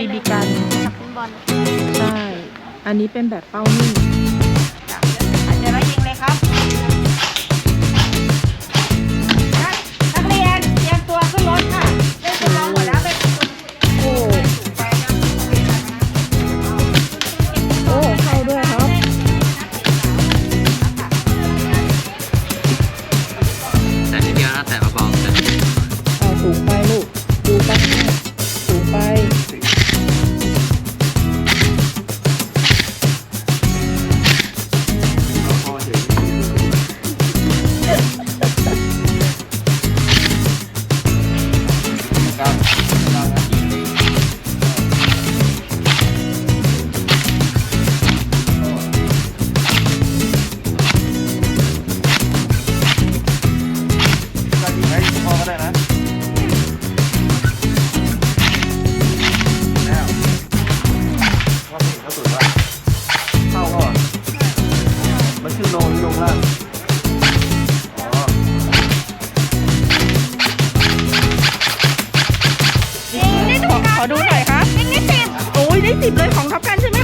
บีบีกันฟุตบอลใช่ อันนี้เป็นแบบเป้านี่ ติดเลยของท็อปกันใช่ไหม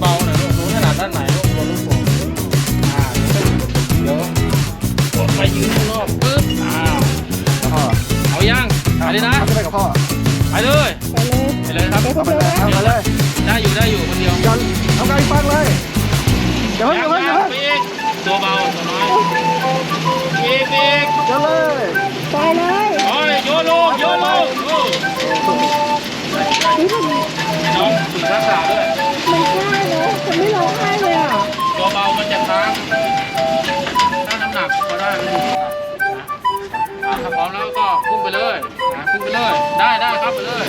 เบาหน่อยลูกหนูถนัดด้านไหนลูกตัวลูกโป่งอ่าเดี๋ยวกดไปยืนข้างนอกปึ๊บอ้าวพ่อเอาย่างไปเลยนะไปกับพ่อไปเลยไปเลยครับไปเลยเอาไปเลยได้อยู่ได้อยู่คนเดียวยันเอาไกลฟังเลยเดี๋ยวเพิ่งเดี๋ยวตัวเบาตัวน้อยอีกอีก ไปเลยนะพึ่งไปเลย ได้ได้ครับไปเลย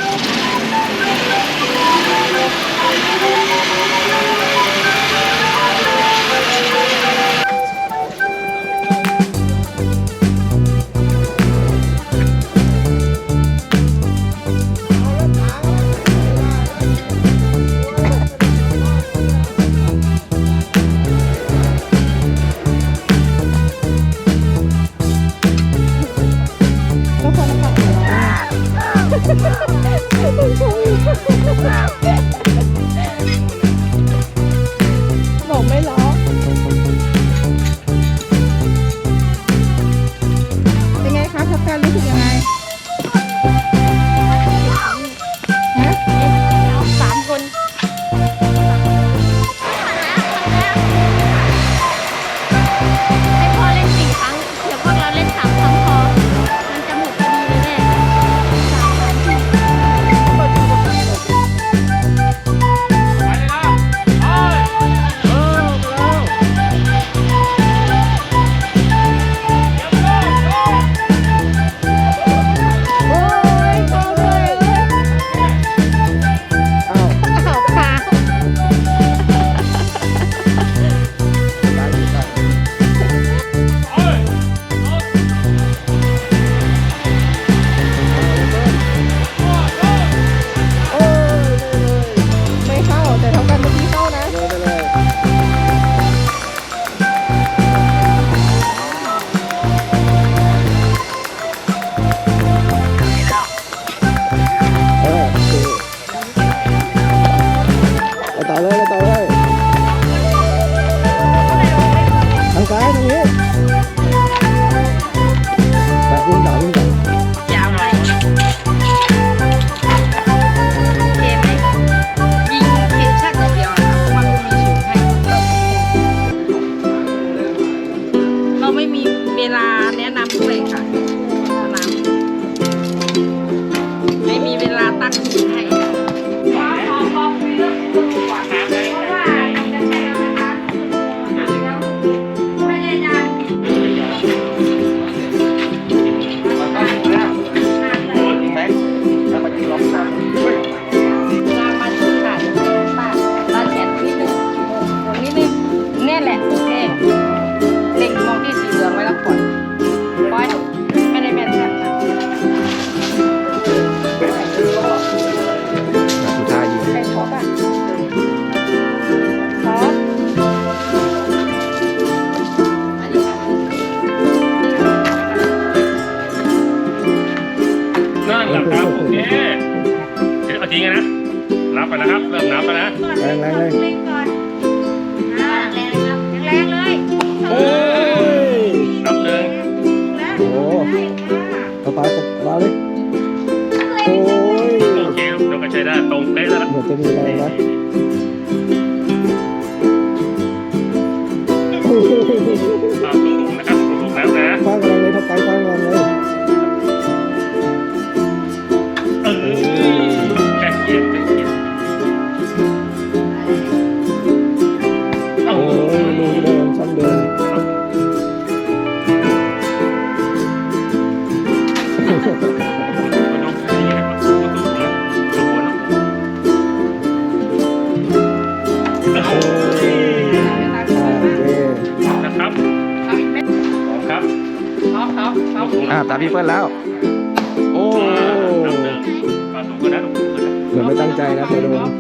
ใจนะเธอดน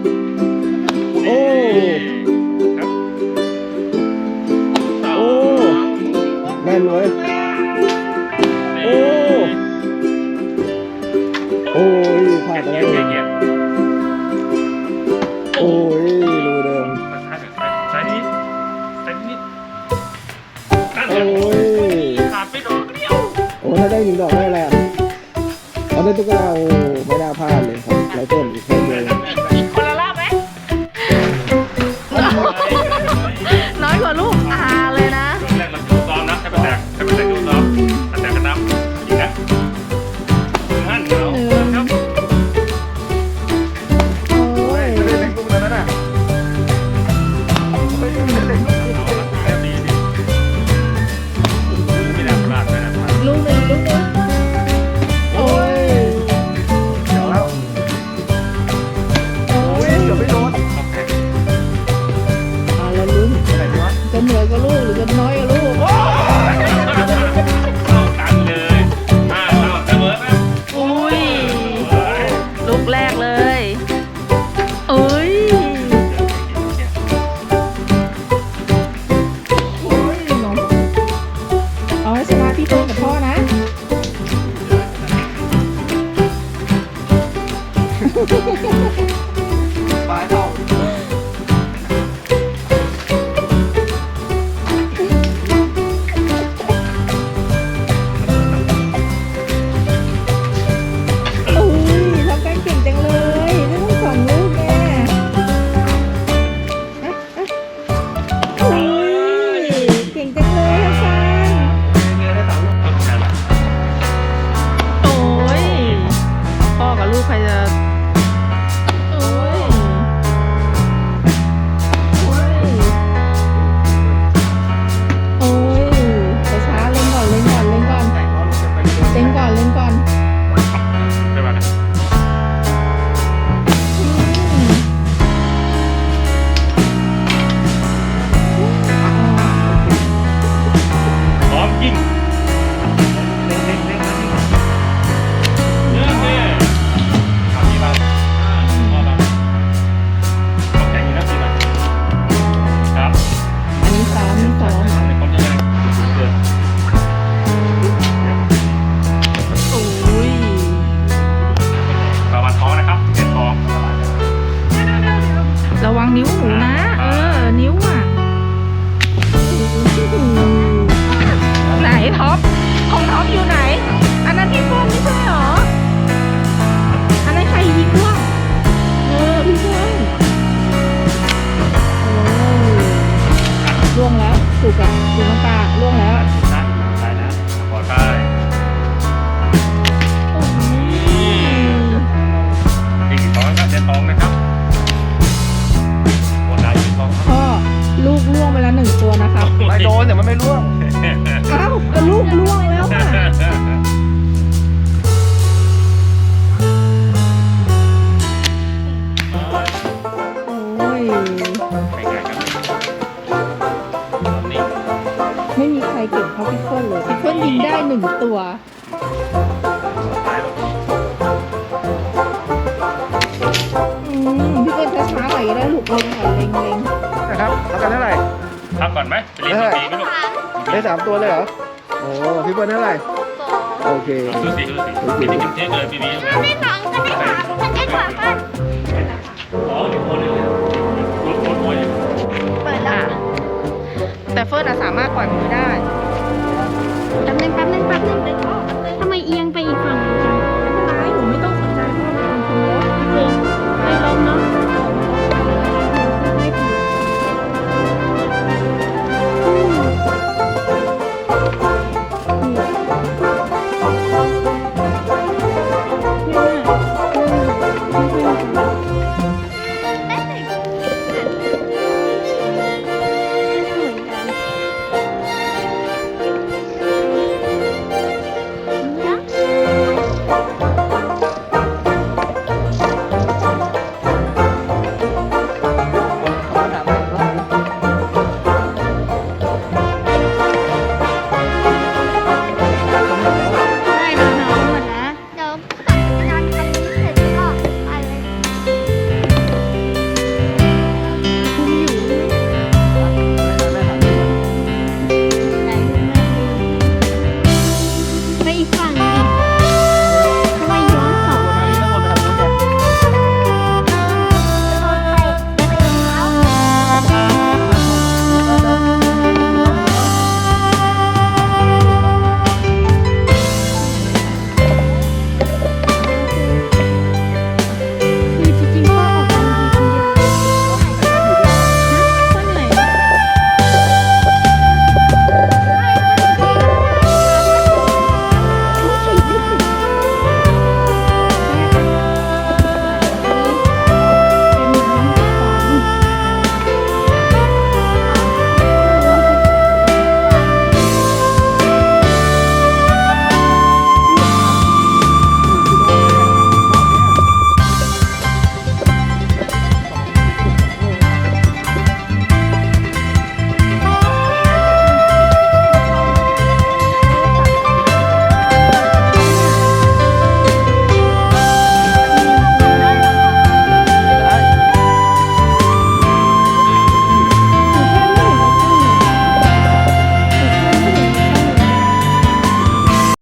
โอ้โอ้แน่นเลยโอ้โอ้ยพลาดไปแล้วโอ้ยรูเดิมใส่นิดใส่นิดนั่นโอ้ยขาดไปดอกเดียวโอ้ถ้าได้หนึ่งดอกได้อะไรอะเอาได้ตุ๊กตาโอ้ ไปเล่มได้สามตัวเลยเหรอ โอ้พี่เฟิร์ลเท่าไหร่ โอเค ดูสิดูสิมีติ๊กเทสเลยบีบีไม่ไม่ตังจะไม่ตังฉันได้กว่าป่ะอ๋อเดี๋ยวโอนเลยโอนโอนโอนเปิดละแต่เฟิร์นอะสามารถปล่อยมือได้แป๊บนึงแป๊บนึงแป๊บนึง